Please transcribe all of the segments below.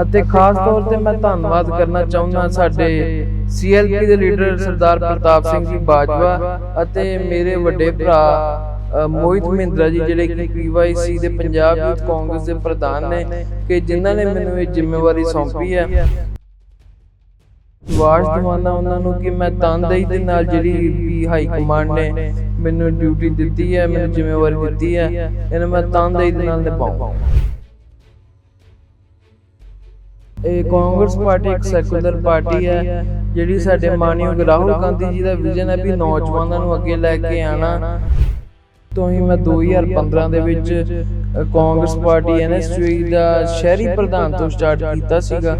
ਅਤੇ ਖਾਸ ਤੌਰ ਤੇ ਮੈਂ ਧੰਨਵਾਦ ਕਰਨਾ ਚਾਹੁੰਦਾ ਸਾਡੇ ਸੀਐਲਪੀ ਦੇ ਲੀਡਰ ਸਰਦਾਰ ਪ੍ਰਤਾਪ ਸਿੰਘ ਜੀ ਬਾਜਵਾ ਅਤੇ ਮੇਰੇ ਵੱਡੇ ਭਰਾ ਮੋਹਿਤ ਮਹਿੰਦਰਾ ਜੀ ਜਿਹੜੇ ਕਿ ਪੀਵਾਈਸੀ ਦੇ ਪੰਜਾਬ ਯੂਥ ਕਾਂਗਰਸ ਦੇ ਪ੍ਰਧਾਨ ਨੇ ਕਿ ਜਿਨ੍ਹਾਂ ਨੇ ਮੈਨੂੰ ਇਹ ਜ਼ਿੰਮੇਵਾਰੀ ਸੌਂਪੀ ਹੈ। ਵਾਸ਼ ਦਵਾਨਾ ਉਹਨਾਂ ਨੂੰ ਕਿ ਮੈਂ ਤਨਦੇਹੀ ਦੇ ਨਾਲ ਜਿਹੜੀ ਵੀ ਹਾਈ ਕਮਾਂਡ ਨੇ ਮੈਨੂੰ ਡਿਊਟੀ ਦਿੱਤੀ ਹੈ ਮੈਨੂੰ ਜ਼ਿੰਮੇਵਾਰੀ ਦਿੱਤੀ ਹੈ ਇਹਨੂੰ ਮੈਂ ਤਨਦੇਹੀ ਦੇ ਨਾਲ ਨਿਭਾਉਂਗਾ। ਇਹ ਕਾਂਗਰਸ ਪਾਰਟੀ ਇੱਕ ਸੈਕੂਲਰ ਪਾਰਟੀ ਹੈ ਜਿਹੜੀ ਸਾਡੇ ਮਾਨਯੋਗ ਰਾਹੁਲ ਗਾਂਧੀ ਜੀ ਦਾ ਵਿਜ਼ਨ ਹੈ ਵੀ ਨੌਜਵਾਨਾਂ ਨੂੰ ਅੱਗੇ ਲੈ ਕੇ ਆਣਾ ਤੋਂ ਹੀ ਮੈਂ 2015 ਦੇ ਵਿੱਚ ਕਾਂਗਰਸ ਪਾਰਟੀ ਐਨਐਸਯੂ ਦਾ ਸ਼ਹਿਰੀ ਪ੍ਰਧਾਨ ਤੋਂ ਸਟਾਰਟ ਕੀਤਾ ਸੀਗਾ।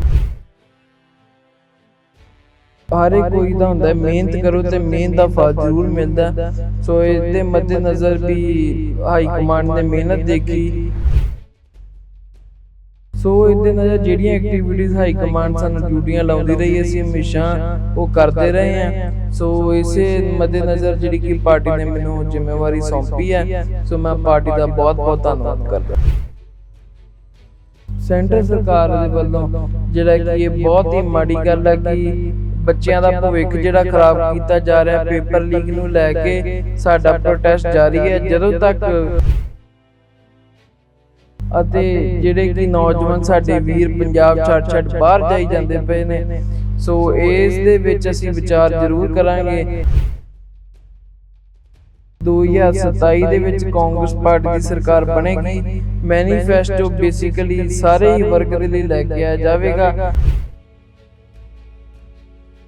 ਹਰ ਇੱਕ ਕੋਈ ਦਾ ਹੁੰਦਾ ਮਿਹਨਤ ਕਰੋ ਤੇ ਮਿਹਨਤ ਦਾ ਫਲ ਜ਼ਰੂਰ ਮਿਲਦਾ। ਸੋ ਇਸ ਦੇ ਮੱਦੇ ਨਜ਼ਰ ਵੀ ਹਾਈ ਕਮਾਂਡ ਨੇ ਮਿਹਨਤ ਦੇਖੀ। ਸੋ ਇਹਦੇ ਨਾਲ ਜਿਹੜੀਆਂ ਐਕਟੀਵਿਟੀਜ਼ ਹਾਈ ਕਮਾਂਡ ਸਾਨੂੰ ਡਿਊਟੀਆਂ ਲਾਉਂਦੀ ਰਹੀ ਅਸੀਂ ਹਮੇਸ਼ਾ ਉਹ ਕਰਦੇ ਰਹੇ ਹਾਂ। ਸੋ ਇਸੇ ਮੱਦੇ ਨਜ਼ਰ ਜਿਹੜੀ ਕਿ ਪਾਰਟੀ ਨੇ ਮੈਨੂੰ ਜ਼ਿੰਮੇਵਾਰੀ ਸੌਂਪੀ ਹੈ। ਸੋ ਮੈਂ ਪਾਰਟੀ ਦਾ ਬਹੁਤ ਬਹੁਤ ਧੰਨਵਾਦ ਕਰਦਾ। ਸੈਂਟਰ ਸਰਕਾਰ ਦੇ ਵੱਲੋਂ ਜਿਹੜਾ ਕਿ ਇਹ ਬਹੁਤ ਹੀ ਮਾੜੀ ਗੱਲ ਹੈ ਕਿ ਬੱਚਿਆਂ ਦਾ ਭਵਿੱਖ ਜਿਹੜਾ ਖਰਾਬ ਕੀਤਾ ਜਾ ਰਿਹਾ ਪੇਪਰ ਲੀਕ ਨੂੰ ਲੈ ਕੇ ਸਾਡਾ ਪ੍ਰੋਟੈਸਟ ਜਾਰੀ ਹੈ। ਜਦੋਂ ਤੱਕ ਅਤੇ ਜਿਹੜੇ ਕਿ ਨੌਜਵਾਨ ਸਾਡੇ ਵੀਰ ਪੰਜਾਬ ਛੱਡ ਛੱਡ ਬਾਹਰ ਜਾਈ ਜਾਂਦੇ ਪਏ ਨੇ। ਸੋ ਇਸ ਦੇ ਵਿੱਚ ਅਸੀਂ ਵਿਚਾਰ ਜ਼ਰੂਰ ਕਰਾਂਗੇ। 2027 ਦੇ ਵਿੱਚ ਕਾਂਗਰਸ ਪਾਰਟੀ ਦੀ ਸਰਕਾਰ ਬਣੇਗੀ। ਮੈਨੀਫੈਸਟੋ ਬੇਸਿਕਲੀ ਸਾਰੇ ਹੀ ਵਰਗ ਦੇ ਲਈ ਲੈ ਕੇ ਆਇਆ ਜਾਵੇਗਾ।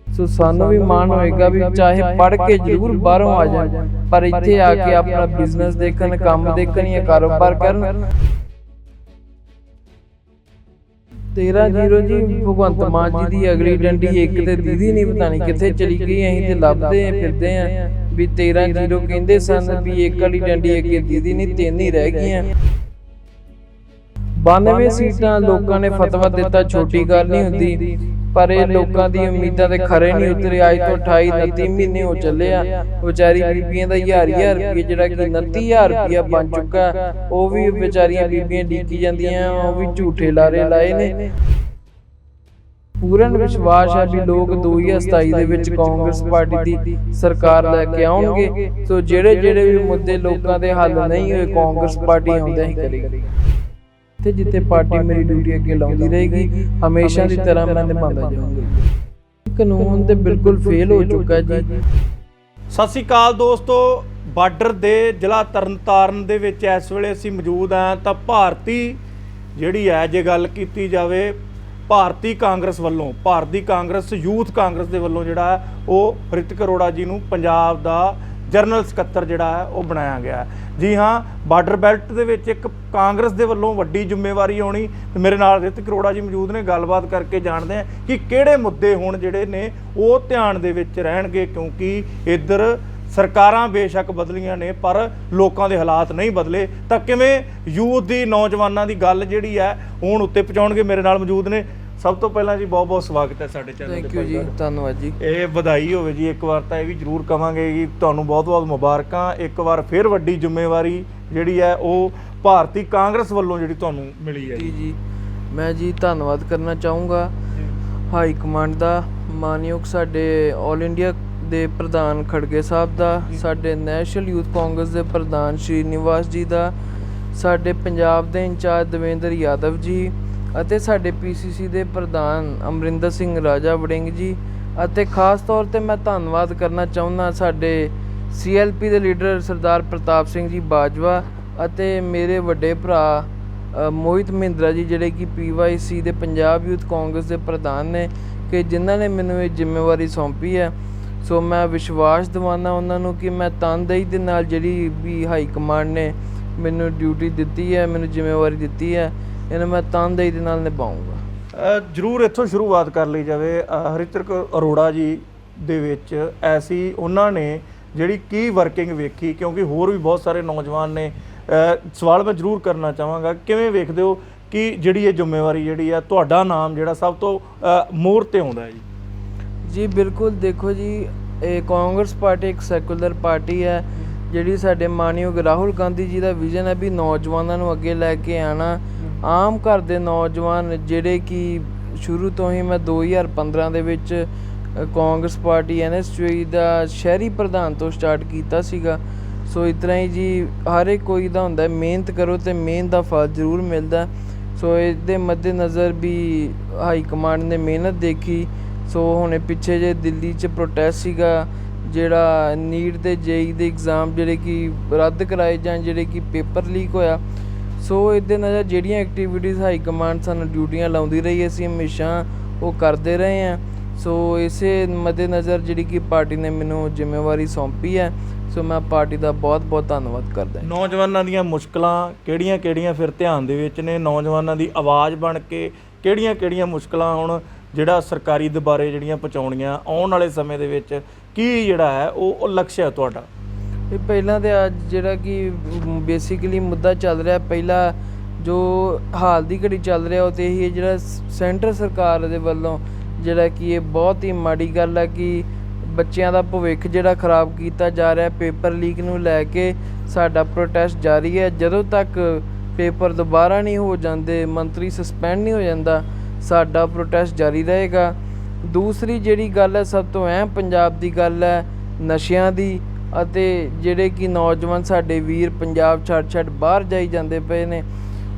ਸੋ ਸਾਨੂੰ ਵੀ ਮਾਣ ਹੋਏਗਾ ਵੀ ਚਾਹੇ ਪੜ੍ਹ ਕੇ ਜ਼ਰੂਰ ਬਾਹਰੋਂ ਆ ਜਾਣ ਪਰ ਇੱਥੇ ਆ ਕੇ ਆਪਣਾ ਬਿਜ਼ਨਸ ਦੇਖਣ ਕੰਮ ਦੇਖਣ ਜਾਂ ਕਾਰੋਬਾਰ ਕਰਨ। 13-0 ਜੀ, ਭਗਵੰਤ ਮਾਨ ਜੀ ਦੀ ਅਗਲੀ ਡੰਡੀ ਇੱਕ ਤੇ ਦੀਦੀ ਨਹੀਂ, ਪਤਾ ਨਹੀਂ ਕਿੱਥੇ ਚਲੀ ਗਈ, ਅਸੀਂ ਤੇ ਲੱਭਦੇ ਆਂ ਫਿਰਦੇ ਆਂ ਵੀ 13-0 ਕਹਿੰਦੇ ਸਨ ਵੀ ਇੱਕ ਵਾਲੀ ਡੰਡੀ ਅੱਗੇ ਦੀਦੀ ਨਹੀਂ, ਤਿੰਨ ਹੀ ਰਹਿ ਗਈਆਂ। 92 ਸੀਟਾਂ ਲੋਕਾਂ ਨੇ ਫਤਵਾ ਦਿੱਤਾ ਛੋਟੀ ਗੱਲ ਨਹੀਂ ਹੁੰਦੀ। ਪਰ ਇਹ ਲੋਕਾਂ ਦੀ ਉਮੀਦਾਂ ਤੇ ਖਰੇ ਨਹੀਂ ਉਤਰੇ। ਅੱਜ ਤੋਂ 28 29 ਮਹੀਨੇ ਹੋ ਚੱਲੇ ਆ। ਵਿਚਾਰੀ ਬੀਬੀਆਂ ਦਾ ਹਜ਼ਾਰ ਹਜ਼ਾਰ ਰੁਪਏ ਜਿਹੜਾ ਕਿ 29000 ਰੁਪਇਆ ਬਣ ਚੁੱਕਾ ਉਹ ਵੀ ਵਿਚਾਰੀਆਂ ਬੀਬੀਆਂ ਡੀਕੀ ਜਾਂਦੀਆਂ ਉਹ ਵੀ ਝੂਠੇ ਲਾਰੇ ਲਾਏ ਨੇ। ਪੂਰਨ ਵਿਸ਼ਵਾਸ ਹੈ ਵੀ ਲੋਕ 2027 ਦੇ ਵਿੱਚ ਕਾਂਗਰਸ ਪਾਰਟੀ ਦੀ ਸਰਕਾਰ ਲੈ ਕੇ ਆਉਣਗੇ। ਸੋ ਜਿਹੜੇ ਜਿਹੜੇ ਵੀ ਮੁੱਦੇ ਲੋਕਾਂ ਦੇ ਹੱਲ ਨਹੀਂ ਹੋਏ ਕਾਂਗਰਸ ਪਾਰਟੀ ਆਉਂਦੇ ਹੀ ਕਰੇਗੀ। ਤੇ ਜਿੱਥੇ ਪਾਰਟੀ ਮੇਰੀ ਡਿਊਟੀ ਅੱਗੇ ਲਾਉਂਦੀ ਰਹੇਗੀ, ਹਮੇਸ਼ਾ ਦੀ ਤਰ੍ਹਾਂ ਮੈਂ ਨਿਭਾਉਂਦਾ ਜਾਊਂਗਾ। ਕਾਨੂੰਨ ਤੇ ਬਿਲਕੁਲ ਫੇਲ ਹੋ ਚੁੱਕਾ ਜੀ। ਸਤਿ ਸ੍ਰੀ ਅਕਾਲ ਦੋਸਤੋ, ਬਾਰਡਰ ਦੇ ਜ਼ਿਲ੍ਹਾ ਤਰਨਤਾਰਨ ਦੇ ਵਿੱਚ ਇਸ ਵੇਲੇ ਅਸੀਂ ਮੌਜੂਦ ਹਾਂ, ਤਾਂ ਭਾਰਤੀ ਜਿਹੜੀ ਹੈ, ਜੇ ਗੱਲ ਕੀਤੀ ਜਾਵੇ, ਭਾਰਤੀ ਕਾਂਗਰਸ ਵੱਲੋਂ, ਭਾਰਤੀ ਕਾਂਗਰਸ, ਯੂਥ ਕਾਂਗਰਸ ਦੇ ਵੱਲੋਂ ਜਿਹੜਾ ਉਹ ਰਿਤਿਕ ਅਰੋੜਾ ਜੀ ਨੂੰ ਪੰਜਾਬ ਦਾ ਜਨਰਲ ਸਕੱਤਰ ਜਿਹੜਾ ਹੈ, ਉਹ ਬਣਾਇਆ ਗਿਆ ਜੀ ਹਾਂ, ਬਾਰਡਰ ਬੈਲਟ ਦੇ ਵਿੱਚ ਇੱਕ ਕਾਂਗਰਸ ਦੇ ਵੱਲੋਂ ਵੱਡੀ ਜ਼ਿੰਮੇਵਾਰੀ ਆਉਣੀ ਤੇ ਮੇਰੇ ਨਾਲ ਰਿਤਿਕ ਅਰੋੜਾ ਜੀ ਮੌਜੂਦ ਨੇ, ਗੱਲਬਾਤ ਕਰਕੇ ਜਾਣਦੇ ਆ ਕਿ ਕਿਹੜੇ ਮੁੱਦੇ ਹੁਣ ਜਿਹੜੇ ਨੇ, ਉਹ ਧਿਆਨ ਦੇ ਵਿੱਚ ਰਹਿਣਗੇ, ਕਿਉਂਕਿ ਇੱਧਰ ਸਰਕਾਰਾਂ ਬੇਸ਼ੱਕ ਬਦਲੀਆਂ ਨੇ, ਪਰ ਲੋਕਾਂ ਦੇ ਹਾਲਾਤ ਨਹੀਂ ਬਦਲੇ। ਤਾਂ ਕਿਵੇਂ ਯੂਥ ਦੀ, ਨੌਜਵਾਨਾਂ ਦੀ ਗੱਲ ਜਿਹੜੀ ਹੈ ਹੁਣ ਉੱਤੇ ਪਹੁੰਚਾਉਣਗੇ ਮੇਰੇ ਨਾਲ ਮੌਜੂਦ ਨੇ। ਸਭ ਤੋਂ ਪਹਿਲਾਂ ਜੀ ਬਹੁਤ ਬਹੁਤ ਸਵਾਗਤ ਹੈ ਸਾਡੇ ਚੈਨਲ ਥੈਂਕ ਯੂ ਜੀ ਧੰਨਵਾਦ ਜੀ। ਇਹ ਵਧਾਈ ਹੋਵੇ ਜੀ ਇੱਕ ਵਾਰ ਤਾਂ ਇਹ ਵੀ ਜ਼ਰੂਰ ਕਵਾਂਗੇ ਕਿ ਤੁਹਾਨੂੰ ਬਹੁਤ-ਬਹੁਤ ਮੁਬਾਰਕਾਂ ਇੱਕ ਵਾਰ ਫਿਰ ਵੱਡੀ ਜ਼ਿੰਮੇਵਾਰੀ ਜਿਹੜੀ ਹੈ ਉਹ ਭਾਰਤੀ ਕਾਂਗਰਸ ਵੱਲੋਂ ਜਿਹੜੀ ਤੁਹਾਨੂੰ ਮਿਲੀ ਹੈ ਜੀ। ਜੀ ਮੈਂ ਜੀ ਧੰਨਵਾਦ ਕਰਨਾ ਚਾਹੂੰਗਾ। ਹਾਈ ਕਮਾਂਡ ਦਾ ਮਾਨਯੋਗ ਸਾਡੇ 올 ਇੰਡੀਆ ਦੇ ਪ੍ਰਧਾਨ ਖੜਗੇ ਸਾਹਿਬ ਦਾ ਸਾਡੇ ਨੈਸ਼ਨਲ ਯੂਥ ਕਾਂਗਰਸ ਦੇ ਪ੍ਰਧਾਨ ਸ਼੍ਰੀ ਨਿਵਾਸ ਜੀ ਦਾ ਸਾਡੇ ਪੰਜਾਬ ਦੇ ਇੰਚਾਰਜ ਦਵਿੰਦਰ ਯਾਦਵ ਜੀ ਅਤੇ ਸਾਡੇ ਪੀਸੀਸੀ ਦੇ ਪ੍ਰਧਾਨ ਅਮਰਿੰਦਰ ਸਿੰਘ ਰਾਜਾ ਵੜਿੰਗ ਜੀ ਅਤੇ ਖਾਸ ਤੌਰ ਤੇ ਮੈਂ ਧੰਨਵਾਦ ਕਰਨਾ ਚਾਹੁੰਦਾ ਸਾਡੇ ਸੀਐਲਪੀ ਦੇ ਲੀਡਰ ਸਰਦਾਰ ਪ੍ਰਤਾਪ ਸਿੰਘ ਜੀ ਬਾਜਵਾ ਅਤੇ ਮੇਰੇ ਵੱਡੇ ਭਰਾ ਮੋਹਿਤ ਮਹਿੰਦਰਾ ਜੀ, ਜਿਹੜੇ ਕਿ ਪੀਵਾਈਸੀ ਦੇ ਪੰਜਾਬ ਯੂਥ ਕਾਂਗਰਸ ਦੇ ਪ੍ਰਧਾਨ ਨੇ, ਕਿ ਜਿਨ੍ਹਾਂ ਨੇ ਮੈਨੂੰ ਇਹ ਜ਼ਿੰਮੇਵਾਰੀ ਸੌਂਪੀ ਹੈ। ਸੋ ਮੈਂ ਵਿਸ਼ਵਾਸ ਦਿਵਾਨਾ ਉਹਨਾਂ ਨੂੰ ਕਿ ਮੈਂ ਤਨਦੇਹੀ ਦੇ ਨਾਲ ਜਿਹੜੀ ਵੀ ਹਾਈ ਕਮਾਂਡ ਨੇ ਮੈਨੂੰ ਡਿਊਟੀ ਦਿੱਤੀ ਹੈ, ਮੈਨੂੰ ਜ਼ਿੰਮੇਵਾਰੀ ਦਿੱਤੀ ਹੈ। ਇਹਨੂੰ ਮੈਂ ਤਨਦੇਹੀ ਦੇ ਨਾਲ ਨਿਭਾਉਂਗਾ। ਜ਼ਰੂਰ ਇੱਥੋਂ ਸ਼ੁਰੂਆਤ ਕਰ ਲਈ ਜਾਵੇ। ਅ, ਹਰਿਤਕ ਅਰੋੜਾ ਜੀ ਦੇ ਵਿੱਚ ਐਸੀ ਉਹਨਾਂ ਨੇ ਜਿਹੜੀ ਕੀ ਵਰਕਿੰਗ ਵੇਖੀ ਕਿਉਂਕਿ ਹੋਰ ਵੀ ਬਹੁਤ ਸਾਰੇ ਨੌਜਵਾਨ ਨੇ। ਅ, ਸਵਾਲ ਮੈਂ ਜ਼ਰੂਰ ਕਰਨਾ ਚਾਹਾਂਗਾ ਕਿਵੇਂ ਵੇਖਦੇ ਹੋ ਕਿ ਜਿਹੜੀ ਇਹ ਜ਼ਿੰਮੇਵਾਰੀ ਜਿਹੜੀ ਆ ਤੁਹਾਡਾ ਨਾਮ ਜਿਹੜਾ ਸਭ ਤੋਂ ਅ, ਮੋਹਰ ਤੇ ਆਉਂਦਾ ਹੈ ਜੀ? ਜੀ ਬਿਲਕੁਲ ਦੇਖੋ ਜੀ ਇਹ ਕਾਂਗਰਸ ਪਾਰਟੀ ਇੱਕ ਸੈਕੂਲਰ ਪਾਰਟੀ ਹੈ ਜਿਹੜੀ ਸਾਡੇ ਮਾਨਯੋਗ ਰਾਹੁਲ ਗਾਂਧੀ ਜੀ ਦਾ ਵਿਜ਼ਨ ਹੈ ਵੀ ਨੌਜਵਾਨਾਂ ਨੂੰ ਅੱਗੇ ਲੈ ਕੇ ਆਣਾ ਆਮ ਘਰ ਦੇ ਨੌਜਵਾਨ ਜਿਹੜੇ ਕਿ ਸ਼ੁਰੂ ਤੋਂ ਹੀ ਮੈਂ 2015 ਦੇ ਵਿੱਚ ਕਾਂਗਰਸ ਪਾਰਟੀ ਐਨਐਸਯੂ ਦਾ ਸ਼ਹਿਰੀ ਪ੍ਰਧਾਨ ਤੋਂ ਸਟਾਰਟ ਕੀਤਾ ਸੀਗਾ। ਸੋ ਇਸ ਤਰ੍ਹਾਂ ਹੀ ਜੀ, ਹਰ ਇੱਕ ਕੋਈ ਦਾ ਹੁੰਦਾ ਮਿਹਨਤ ਕਰੋ ਤੇ ਮਿਹਨਤ ਦਾ ਫਲ ਜ਼ਰੂਰ ਮਿਲਦਾ ਸੋ ਇਹਦੇ ਮੱਦੇ ਨਜ਼ਰ ਵੀ ਹਾਈ ਕਮਾਂਡ ਨੇ ਮਿਹਨਤ ਦੇਖੀ। ਸੋ ਹੁਣੇ ਪਿੱਛੇ ਜੇ ਦਿੱਲੀ 'ਚ ਪ੍ਰੋਟੈਸਟ ਸੀਗਾ, ਜਿਹੜਾ ਨੀਟ ਦੇ ਜੇਈ ਦੇ ਐਗਜ਼ਾਮ ਜਿਹੜੇ ਕਿ ਰੱਦ ਕਰਾਏ ਜਾਂ ਜਿਹੜੇ ਕਿ ਪੇਪਰ ਲੀਕ ਹੋਇਆ। ਸੋ ਇਹਦੇ ਨਾਲ ਜਿਹੜੀਆਂ ਐਕਟੀਵਿਟੀਜ਼ ਹਾਈ ਕਮਾਂਡ ਸਾਨੂੰ ਡਿਊਟੀਆਂ ਲਾਉਂਦੀ ਰਹੀ ਅਸੀਂ ਹਮੇਸ਼ਾ ਉਹ ਕਰਦੇ ਰਹੇ ਹਾਂ। ਸੋ ਇਸੇ ਮੱਦੇ ਨਜ਼ਰ ਜਿਹੜੀ ਕਿ ਪਾਰਟੀ ਨੇ ਮੈਨੂੰ ਜ਼ਿੰਮੇਵਾਰੀ ਸੌਂਪੀ ਹੈ, ਸੋ ਮੈਂ ਪਾਰਟੀ ਦਾ ਬਹੁਤ ਬਹੁਤ ਧੰਨਵਾਦ ਕਰਦਾ ਹਾਂ। ਨੌਜਵਾਨਾਂ ਦੀਆਂ ਮੁਸ਼ਕਲਾਂ ਕਿਹੜੀਆਂ-ਕਿਹੜੀਆਂ ਫਿਰ ਧਿਆਨ ਦੇ ਵਿੱਚ ਨੇ? ਨੌਜਵਾਨਾਂ ਦੀ ਆਵਾਜ਼ ਬਣ ਕੇ ਕਿਹੜੀਆਂ-ਕਿਹੜੀਆਂ ਮੁਸ਼ਕਲਾਂ ਹੁਣ ਜਿਹੜਾ ਸਰਕਾਰੀ ਦੁਬਾਰੇ ਜਿਹੜੀਆਂ ਪਹੁੰਚਾਉਣੀਆਂ ਆਉਣ ਵਾਲੇ ਸਮੇਂ ਦੇ ਵਿੱਚ, ਕੀ ਜਿਹੜਾ ਹੈ, ਉਹ ਉਹ ਲਕਸ਼ ਹੈ ਤੁਹਾਡਾ? ਇਹ ਪਹਿਲਾਂ ਤੇ ਅੱਜ ਜਿਹੜਾ ਕਿ ਬੇਸਿਕਲੀ ਮੁੱਦਾ ਚੱਲ ਰਿਹਾ, ਪਹਿਲਾ ਜੋ ਹਾਲ ਦੀ ਘੜੀ ਚੱਲ ਰਿਹਾ, ਉਹ ਤੇ ਇਹੀ ਜਿਹੜਾ ਸੈਂਟਰ ਸਰਕਾਰ ਦੇ ਵੱਲੋਂ ਜਿਹੜਾ ਕਿ ਇਹ ਬਹੁਤ ਹੀ ਮਾੜੀ ਗੱਲ ਹੈ ਕਿ ਬੱਚਿਆਂ ਦਾ ਭਵਿੱਖ ਜਿਹੜਾ ਖਰਾਬ ਕੀਤਾ ਜਾ ਰਿਹਾ, ਪੇਪਰ ਲੀਕ ਨੂੰ ਲੈ ਕੇ ਸਾਡਾ ਪ੍ਰੋਟੈਸਟ ਜਾਰੀ ਹੈ। ਜਦੋਂ ਤੱਕ ਪੇਪਰ ਦੁਬਾਰਾ ਨਹੀਂ ਹੋ ਜਾਂਦੇ, ਮੰਤਰੀ ਸਸਪੈਂਡ ਨਹੀਂ ਹੋ ਜਾਂਦਾ, ਸਾਡਾ ਪ੍ਰੋਟੈਸਟ ਜਾਰੀ ਰਹੇਗਾ। ਦੂਸਰੀ ਜਿਹੜੀ ਗੱਲ ਹੈ, ਸਭ ਤੋਂ ਅਹਿਮ ਪੰਜਾਬ ਦੀ ਗੱਲ ਹੈ, ਨਸ਼ਿਆਂ ਦੀ। ਅਤੇ ਜਿਹੜੇ ਕਿ ਨੌਜਵਾਨ ਸਾਡੇ ਵੀਰ ਪੰਜਾਬ ਛੱਡ ਛੱਡ ਬਾਹਰ ਜਾਈ ਜਾਂਦੇ ਪਏ ਨੇ।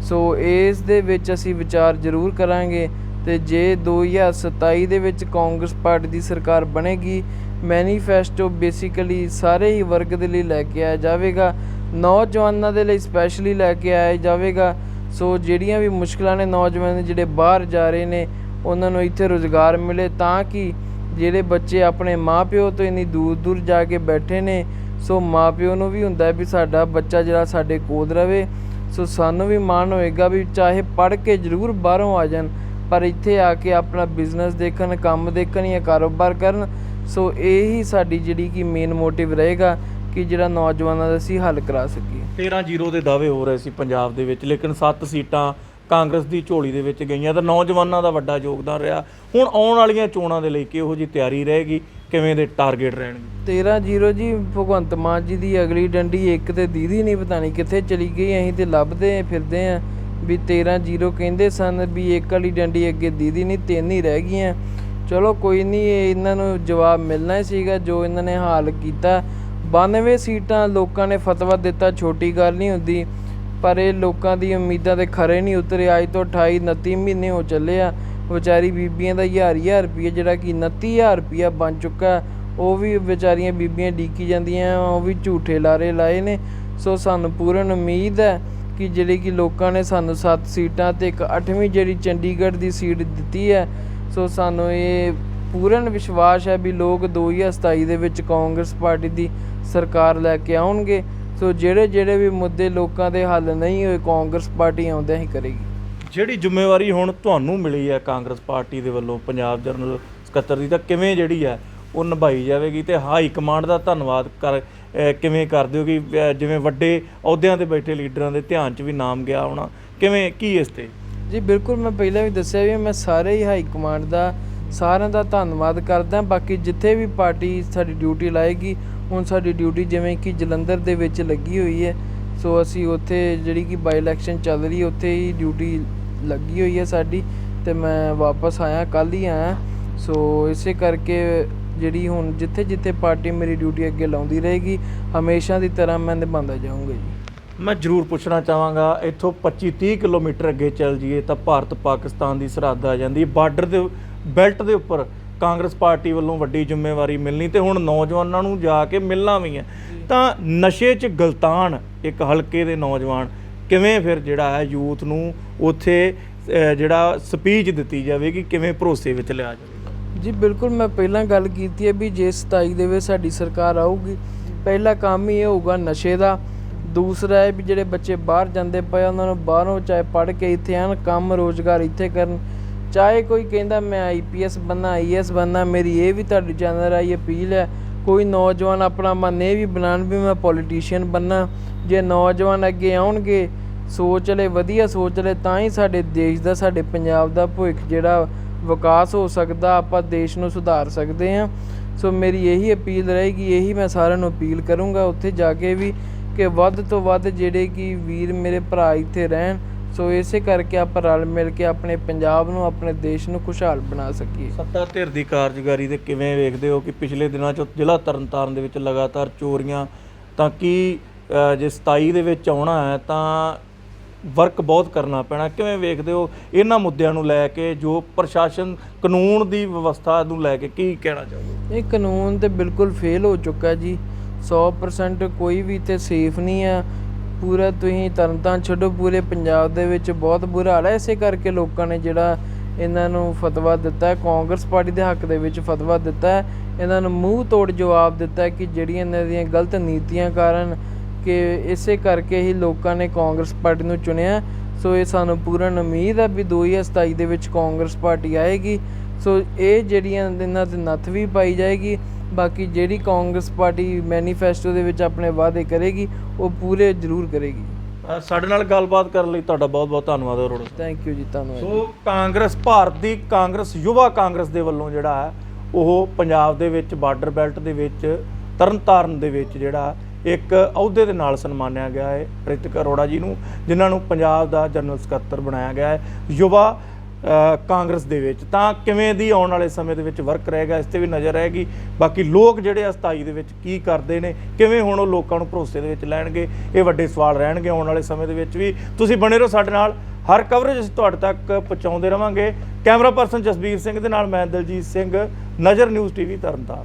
ਸੋ ਇਸ ਦੇ ਵਿੱਚ ਅਸੀਂ ਵਿਚਾਰ ਜ਼ਰੂਰ ਕਰਾਂਗੇ ਤੇ ਜੇ 2027 ਦੇ ਵਿੱਚ ਕਾਂਗਰਸ ਪਾਰਟੀ ਦੀ ਸਰਕਾਰ ਬਣੇਗੀ, ਮੈਨੀਫੈਸਟੋ ਬੇਸਿਕਲੀ ਸਾਰੇ ਹੀ ਵਰਗ ਦੇ ਲਈ ਲੈ ਕੇ ਆਇਆ ਜਾਵੇਗਾ। ਨੌਜਵਾਨਾਂ ਦੇ ਲਈ ਸਪੈਸ਼ਲੀ ਲੈ ਕੇ ਆਇਆ ਜਾਵੇਗਾ। ਸੋ ਜਿਹੜੀਆਂ ਵੀ ਮੁਸ਼ਕਲਾਂ ਨੇ ਨੌਜਵਾਨ ਜਿਹੜੇ ਬਾਹਰ ਜਾ ਰਹੇ ਨੇ, ਉਹਨਾਂ ਨੂੰ ਇੱਥੇ ਰੁਜ਼ਗਾਰ ਮਿਲੇ ਤਾਂ ਕਿ ਜਿਹੜੇ ਬੱਚੇ ਆਪਣੇ ਮਾਪਿਓ ਤੋਂ ਇੰਨੀ ਦੂਰ ਦੂਰ ਜਾ ਕੇ ਬੈਠੇ ਨੇ, ਸੋ ਮਾਪਿਓ ਨੂੰ ਵੀ ਹੁੰਦਾ ਵੀ ਸਾਡਾ ਬੱਚਾ ਜਿਹੜਾ ਸਾਡੇ ਕੋਲ ਰਵੇ। ਸੋ ਸਾਨੂੰ ਵੀ ਮਾਣ ਹੋਏਗਾ ਵੀ ਚਾਹੇ ਪੜ੍ਹ ਕੇ ਜ਼ਰੂਰ ਬਾਹਰੋਂ ਆ ਜਾਣ, ਪਰ ਇੱਥੇ ਆ ਕੇ ਆਪਣਾ ਬਿਜ਼ਨਸ ਦੇਖਣ, ਕੰਮ ਦੇਖਣ ਜਾਂ ਕਾਰੋਬਾਰ ਕਰਨ, ਸੋ ਇਹ ਹੀ ਸਾਡੀ ਜਿਹੜੀ ਕਿ ਮੇਨ ਮੋਟਿਵ ਰਹੇਗਾ ਕਿ ਜਿਹੜਾ ਨੌਜਵਾਨਾਂ ਦਾ ਅਸੀਂ ਹੱਲ ਕਰਾ ਸਕੀਏ। 13-0 ਦੇ ਦਾਅਵੇ ਹੋ ਰਹੇ ਸੀ ਪੰਜਾਬ ਦੇ ਵਿੱਚ, ਲੇਕਿਨ 7 ਸੀਟਾਂ ਕਾਂਗਰਸ ਦੀ ਝੋਲੀ ਦੇ ਵਿੱਚ ਗਈਆਂ ਤਾਂ ਨੌਜਵਾਨਾਂ ਦਾ ਵੱਡਾ ਯੋਗਦਾਨ ਰਿਹਾ। ਹੁਣ ਆਉਣ ਵਾਲੀਆਂ ਚੋਣਾਂ ਦੇ ਲਈ ਕਿਹੋ ਜੀ ਤਿਆਰੀ ਰਹੇਗੀ? ਕਿਵੇਂ ਦੇ ਟਾਰਗੇਟ ਰਹਿਣਗੇ? 13-0 ਜੀ, ਭਗਵੰਤ ਮਾਨ ਜੀ ਦੀ ਅਗਲੀ ਡੰਡੀ ਇੱਕ ਤੇ ਦੀਦੀ ਨਹੀਂ, ਪਤਾ ਨਹੀਂ ਕਿੱਥੇ ਚਲੀ ਗਈ। ਅਸੀਂ ਤੇ ਲੱਭਦੇ ਫਿਰਦੇ ਆਂ ਵੀ 13-0 ਕਹਿੰਦੇ ਸਨ ਵੀ ਇੱਕ ਵਾਲੀ ਡੰਡੀ ਅੱਗੇ ਦੀਦੀ ਨਹੀਂ, ਤਿੰਨ ਹੀ ਰਹਿ ਗਈਆਂ। ਚਲੋ ਕੋਈ ਨਹੀਂ ਇਹਨਾਂ ਨੂੰ ਜਵਾਬ ਮਿਲਣਾ ਹੀ ਸੀਗਾ ਜੋ ਇਹਨਾਂ ਨੇ ਹਾਲ ਕੀਤਾ। 92 ਸੀਟਾਂ ਲੋਕਾਂ ਨੇ ਫਤਵਾ ਦਿੱਤਾ, ਛੋਟੀ ਗੱਲ ਨਹੀਂ ਹੁੰਦੀ। ਪਰ ਇਹ ਲੋਕਾਂ ਦੀ ਉਮੀਦਾਂ ਤੇ ਖਰੇ ਨਹੀਂ ਉਤਰੇ। ਅੱਜ ਤੋਂ 28 29 ਮਹੀਨੇ ਹੋ ਚੱਲੇ ਆ। ਵਿਚਾਰੀ ਬੀਬੀਆਂ ਦਾ ਹਜ਼ਾਰ ਹਜ਼ਾਰ ਰੁਪਏ ਜਿਹੜਾ ਕਿ 29000 ਰੁਪਇਆ ਬਣ ਚੁੱਕਾ ਉਹ ਵੀ ਵਿਚਾਰੀਆਂ ਬੀਬੀਆਂ ਡੀਕੀ ਜਾਂਦੀਆਂ, ਉਹ ਵੀ ਝੂਠੇ ਲਾਰੇ ਲਾਏ ਨੇ। ਸੋ ਸਾਨੂੰ ਪੂਰਨ ਉਮੀਦ ਹੈ ਕਿ ਜਿਹੜੀ ਕਿ ਲੋਕਾਂ ਨੇ ਸਾਨੂੰ 7 ਸੀਟਾਂ ਤੇ ਇੱਕ 8ਵੀਂ ਜਿਹੜੀ ਚੰਡੀਗੜ੍ਹ ਦੀ ਸੀਟ ਦਿੱਤੀ ਹੈ, ਸੋ ਸਾਨੂੰ ਇਹ ਪੂਰਨ ਵਿਸ਼ਵਾਸ ਹੈ ਵੀ ਲੋਕ 2027 ਦੇ ਵਿੱਚ ਕਾਂਗਰਸ ਪਾਰਟੀ ਦੀ ਸਰਕਾਰ ਲੈ ਕੇ ਆਉਣਗੇ। ਸੋ ਜਿਹੜੇ ਜਿਹੜੇ ਵੀ ਮੁੱਦੇ ਲੋਕਾਂ ਦੇ ਹੱਲ ਨਹੀਂ ਹੋਏ ਕਾਂਗਰਸ ਪਾਰਟੀ ਆਉਂਦਿਆਂ ਹੀ ਕਰੇਗੀ। ਜਿਹੜੀ ਜ਼ਿੰਮੇਵਾਰੀ ਹੁਣ ਤੁਹਾਨੂੰ ਮਿਲੀ ਹੈ ਕਾਂਗਰਸ ਪਾਰਟੀ ਦੇ ਵੱਲੋਂ ਪੰਜਾਬ ਜਨਰਲ ਸਕੱਤਰ ਦੀ ਤਾਂ ਕਿਵੇਂ ਜਿਹੜੀ ਹੈ ਉਹ ਨਿਭਾਈ ਜਾਵੇਗੀ ਤੇ ਹਾਈ ਕਮਾਂਡ ਦਾ ਧੰਨਵਾਦ ਕਰ ਕਿਵੇਂ ਕਰਦੇ ਹੋ ਕਿ ਜਿਵੇਂ ਵੱਡੇ ਅਹੁਦਿਆਂ ਤੇ ਬੈਠੇ ਲੀਡਰਾਂ ਦੇ ਧਿਆਨ 'ਚ ਵੀ ਨਾਮ ਗਿਆ ਹੋਣਾ ਕਿਵੇਂ ਕੀ ਇਸ ਤੇ? ਜੀ ਬਿਲਕੁਲ ਮੈਂ ਪਹਿਲਾਂ ਵੀ ਦੱਸਿਆ ਵੀ ਮੈਂ ਸਾਰੇ ਹੀ ਹਾਈ ਕਮਾਂਡ ਦਾ ਸਾਰਿਆਂ ਦਾ ਧੰਨਵਾਦ ਕਰਦਾ। ਬਾਕੀ ਜਿੱਥੇ ਵੀ ਪਾਰਟੀ ਸਾਡੀ ਡਿਊਟੀ ਲਾਏਗੀ, ਹੁਣ ਸਾਡੀ ਡਿਊਟੀ ਜਿਵੇਂ ਕਿ ਜਲੰਧਰ ਦੇ ਵਿੱਚ ਲੱਗੀ ਹੋਈ ਹੈ। ਸੋ ਅਸੀਂ ਉੱਥੇ ਜਿਹੜੀ ਕਿ ਬਾਈ ਇਲੈਕਸ਼ਨ ਚੱਲ ਰਹੀ ਹੈ, ਉੱਥੇ ਹੀ ਡਿਊਟੀ ਲੱਗੀ ਹੋਈ ਹੈ ਸਾਡੀ ਤੇ ਮੈਂ ਵਾਪਸ ਆਇਆ ਕੱਲ ਹੀ ਆਇਆ। ਸੋ ਇਸੇ ਕਰਕੇ ਜਿਹੜੀ ਹੁਣ ਜਿੱਥੇ ਜਿੱਥੇ ਪਾਰਟੀ ਮੇਰੀ ਡਿਊਟੀ ਅੱਗੇ ਲਾਉਂਦੀ ਰਹੇਗੀ, ਹਮੇਸ਼ਾ ਦੀ ਤਰ੍ਹਾਂ ਮੈਂ ਨਿਭਾਉਂਦਾ ਜਾਊਂਗਾ ਜੀ। ਮੈਂ ਜ਼ਰੂਰ ਪੁੱਛਣਾ ਚਾਹਾਂਗਾ, ਇੱਥੋਂ 25-30 ਕਿਲੋਮੀਟਰ ਅੱਗੇ ਚੱਲ ਜਾਈਏ ਤਾਂ ਭਾਰਤ ਪਾਕਿਸਤਾਨ ਦੀ ਸਰਹੱਦ ਆ ਜਾਂਦੀ ਹੈ ਬਾਰਡਰ ਦੇ ਬੈਲਟ ਦੇ ਉੱਪਰ ਕਾਂਗਰਸ ਪਾਰਟੀ ਵੱਲੋਂ ਵੱਡੀ ਜ਼ਿੰਮੇਵਾਰੀ ਮਿਲਣੀ ਤੇ ਹੁਣ ਨੌਜਵਾਨਾਂ ਨੂੰ ਜਾ ਕੇ ਮਿਲਣਾ ਵੀ ਹੈ। ਤਾਂ ਨਸ਼ੇ 'ਚ ਗਲਤਾਨ ਇੱਕ ਹਲਕੇ ਦੇ ਨੌਜਵਾਨ ਕਿਵੇਂ ਫਿਰ ਜਿਹੜਾ ਹੈ ਯੂਥ ਨੂੰ ਉੱਥੇ ਜਿਹੜਾ ਸਪੀਚ ਦਿੱਤੀ ਜਾਵੇਗੀ, ਕਿਵੇਂ ਭਰੋਸੇ ਵਿੱਚ ਲਿਆ ਜਾਵੇ? ਜੀ, ਬਿਲਕੁਲ ਮੈਂ ਪਹਿਲਾਂ ਗੱਲ ਕੀਤੀ ਹੈ ਵੀ ਜੇ 27 ਦੇ ਵਿੱਚ ਸਾਡੀ ਸਰਕਾਰ ਆਊਗੀ, ਪਹਿਲਾ ਕੰਮ ਹੀ ਇਹ ਹੋਊਗਾ ਨਸ਼ੇ ਦਾ। ਦੂਸਰਾ ਹੈ ਵੀ ਜਿਹੜੇ ਬੱਚੇ ਬਾਹਰ ਜਾਂਦੇ ਪਏ ਉਹਨਾਂ ਨੂੰ ਬਾਹਰੋਂ ਚਾਹੇ ਪੜ੍ਹ ਕੇ ਇੱਥੇ ਆਣ ਕੰਮ ਰੋਜ਼ਗਾਰ ਇੱਥੇ ਕਰਨ ਚਾਹੇ ਕੋਈ ਕਹਿੰਦਾ ਮੈਂ ਆਈਪੀਐਸ ਬੰਨਾ ਆਈਐਸ ਬੰਨਾ ਮੇਰੀ ਇਹ ਵੀ ਤੁਹਾਡੇ ਚੈਨਲ ਰਾਹੀਂ ਅਪੀਲ ਹੈ। ਕੋਈ ਨੌਜਵਾਨ ਆਪਣਾ ਮਨ ਇਹ ਵੀ ਬਣਾਉਣ ਵੀ ਮੈਂ ਪੋਲੀਟੀਸ਼ੀਅਨ ਬੰਨਾ ਜੇ ਨੌਜਵਾਨ ਅੱਗੇ ਆਉਣਗੇ, ਸੋਚ ਲੈ ਵਧੀਆ ਸੋਚ ਲੈ ਤਾਂ ਹੀ ਸਾਡੇ ਦੇਸ਼ ਦਾ, ਸਾਡੇ ਪੰਜਾਬ ਦਾ ਭਵਿੱਖ ਜਿਹੜਾ ਵਿਕਾਸ ਹੋ ਸਕਦਾ, ਆਪਾਂ ਦੇਸ਼ ਨੂੰ ਸੁਧਾਰ ਸਕਦੇ ਹਾਂ। ਸੋ ਮੇਰੀ ਇਹੀ ਅਪੀਲ ਰਹੇਗੀ, ਇਹੀ ਮੈਂ ਸਾਰਿਆਂ ਨੂੰ ਅਪੀਲ ਕਰੂੰਗਾ। ਉੱਥੇ ਜਾ ਕੇ ਵੀ ਕਿ ਵੱਧ ਤੋਂ ਵੱਧ ਜਿਹੜੇ ਕਿ ਵੀਰ ਮੇਰੇ ਭਰਾ ਇੱਥੇ ਰਹਿਣ ਸੋ ਇਸੇ ਕਰਕੇ ਆਪਾਂ ਰਲ ਮਿਲ ਕੇ ਆਪਣੇ ਪੰਜਾਬ ਨੂੰ ਆਪਣੇ ਦੇਸ਼ ਨੂੰ ਖੁਸ਼ਹਾਲ ਬਣਾ ਸਕੀਏ। ਸੱਤਾ ਧਿਰ ਦੀ ਕਾਰਜਕਾਰੀ ਦੇ ਕਿਵੇਂ ਵੇਖਦੇ ਹੋ ਕਿ ਪਿਛਲੇ ਦਿਨਾਂ 'ਚ ਜ਼ਿਲ੍ਹਾ ਤਰਨਤਾਰਨ ਦੇ ਵਿੱਚ ਲਗਾਤਾਰ ਚੋਰੀਆਂ ਤਾਂ ਕੀ ਜੇ 27 ਦੇ ਵਿੱਚ ਆਉਣਾ ਹੈ ਤਾਂ ਵਰਕ ਬਹੁਤ ਕਰਨਾ ਪੈਣਾ। ਕਿਵੇਂ ਵੇਖਦੇ ਹੋ ਇਹਨਾਂ ਮੁੱਦਿਆਂ ਨੂੰ ਲੈ ਕੇ ਜੋ ਪ੍ਰਸ਼ਾਸਨ ਕਾਨੂੰਨ ਦੀ ਵਿਵਸਥਾ ਨੂੰ ਲੈ ਕੇ ਕੀ ਕਹਿਣਾ ਚਾਹੋਗੇ? ਇਹ ਕਾਨੂੰਨ ਤੇ ਬਿਲਕੁਲ ਫੇਲ ਹੋ ਚੁੱਕਾ ਜੀ। 100% ਕੋਈ ਵੀ ਤੇ ਸੇਫ ਨਹੀਂ ਆ ਪੂਰਾ ਤੁਸੀਂ ਤਰਨਤਾਰਨ ਛੱਡੋ, ਪੂਰੇ ਪੰਜਾਬ ਦੇ ਵਿੱਚ ਬਹੁਤ ਬੁਰਾ ਹਾਲ ਹੈ। ਇਸੇ ਕਰਕੇ ਲੋਕਾਂ ਨੇ ਜਿਹੜਾ ਇਹਨਾਂ ਨੂੰ ਫਤਵਾ ਦਿੱਤਾ ਹੈ, ਕਾਂਗਰਸ ਪਾਰਟੀ ਦੇ ਹੱਕ ਦੇ ਵਿੱਚ ਫਤਵਾ ਦਿੱਤਾ ਹੈ। ਇਹਨਾਂ ਨੂੰ ਮੂੰਹ ਤੋੜ ਜਵਾਬ ਦਿੱਤਾ ਹੈ ਕਿ ਜਿਹੜੀਆਂ ਇਹਨਾਂ ਦੀਆਂ ਗਲਤ ਨੀਤੀਆਂ ਕਾਰਨ ਕਿ ਇਸੇ ਕਰਕੇ ਹੀ ਲੋਕਾਂ ਨੇ ਕਾਂਗਰਸ ਪਾਰਟੀ ਨੂੰ ਚੁਣਿਆ ਸੋ ਇਹ ਸਾਨੂੰ ਪੂਰਨ ਉਮੀਦ ਹੈ ਵੀ 2027 ਦੇ ਵਿੱਚ ਕਾਂਗਰਸ ਪਾਰਟੀ ਆਏਗੀ। ਸੋ ਇਹ ਜਿਹੜੀਆਂ ਇਹਨਾਂ ਤੇ ਨੱਥ ਵੀ ਪਾਈ ਜਾਏਗੀ ਬਾਕੀ ਜਿਹੜੀ ਕਾਂਗਰਸ ਪਾਰਟੀ ਮੈਨੀਫੈਸਟੋ ਦੇ ਵਿੱਚ ਆਪਣੇ ਵਾਅਦੇ ਕਰੇਗੀ ਉਹ ਪੂਰੇ ਜ਼ਰੂਰ ਕਰੇਗੀ। ਸਾਡੇ ਨਾਲ ਗੱਲਬਾਤ ਕਰਨ ਲਈ ਤੁਹਾਡਾ ਬਹੁਤ ਬਹੁਤ ਧੰਨਵਾਦ ਅਰੋੜਾ ਥੈਂਕ ਯੂ ਜੀ ਧੰਨਵਾਦ। ਸੋ ਕਾਂਗਰਸ ਭਾਰਤ ਦੀ ਕਾਂਗਰਸ ਯੁਵਾ ਕਾਂਗਰਸ ਦੇ ਵੱਲੋਂ ਜਿਹੜਾ ਹੈ ਉਹ ਪੰਜਾਬ ਦੇ ਵਿੱਚ ਬਾਰਡਰ ਬੈਲਟ ਦੇ ਵਿੱਚ ਤਰਨਤਾਰਨ ਦੇ ਵਿੱਚ ਜਿਹੜਾ ਇੱਕ ਅਹੁਦੇ ਦੇ ਨਾਲ ਸਨਮਾਨਿਆ ਗਿਆ ਹੈ ਰਿਤਿਕ ਅਰੋੜਾ ਜੀ ਨੂੰ ਜਿਨ੍ਹਾਂ ਨੂੰ ਪੰਜਾਬ ਦਾ ਜਨਰਲ ਸਕੱਤਰ ਬਣਾਇਆ ਗਿਆ ਹੈ। ਯੁਵਾ ਕਾਂਗਰਸ ਦੇ ਵਿੱਚ। ਤਾਂ ਕਿਵੇਂ ਦੀ ਆਉਣ ਵਾਲੇ ਸਮੇਂ ਦੇ ਵਿੱਚ ਵਰਕ ਰਹੇਗਾ, ਇਸ ਤੇ ਵੀ ਨਜ਼ਰ ਰਹੇਗੀ। ਬਾਕੀ ਲੋਕ ਜਿਹੜੇ ਆ 27 ਦੇ ਵਿੱਚ ਕੀ ਕਰਦੇ ਨੇ, ਕਿਵੇਂ ਹੁਣ ਉਹ ਲੋਕਾਂ ਨੂੰ ਭਰੋਸੇ ਦੇ ਵਿੱਚ ਲੈਣਗੇ, ਇਹ ਵੱਡੇ ਸਵਾਲ ਰਹਿਣਗੇ ਆਉਣ ਵਾਲੇ ਸਮੇਂ ਦੇ ਵਿੱਚ ਵੀ। ਤੁਸੀਂ ਬਣੇ ਰਹੋ ਸਾਡੇ ਨਾਲ। ਹਰ ਕਵਰੇਜ ਅਸੀਂ ਤੁਹਾਡੇ ਤੱਕ ਪਹੁੰਚਾਉਂਦੇ ਰਵਾਂਗੇ। ਕੈਮਰਾ ਪਰਸਨ ਜਸਬੀਰ ਸਿੰਘ ਦੇ ਨਾਲ ਮੈਂ ਦਲਜੀਤ ਸਿੰਘ। ਨਜ਼ਰ ਨਿਊਜ਼ ਟੀਵੀ ਤਰਨਤਾਰਨ।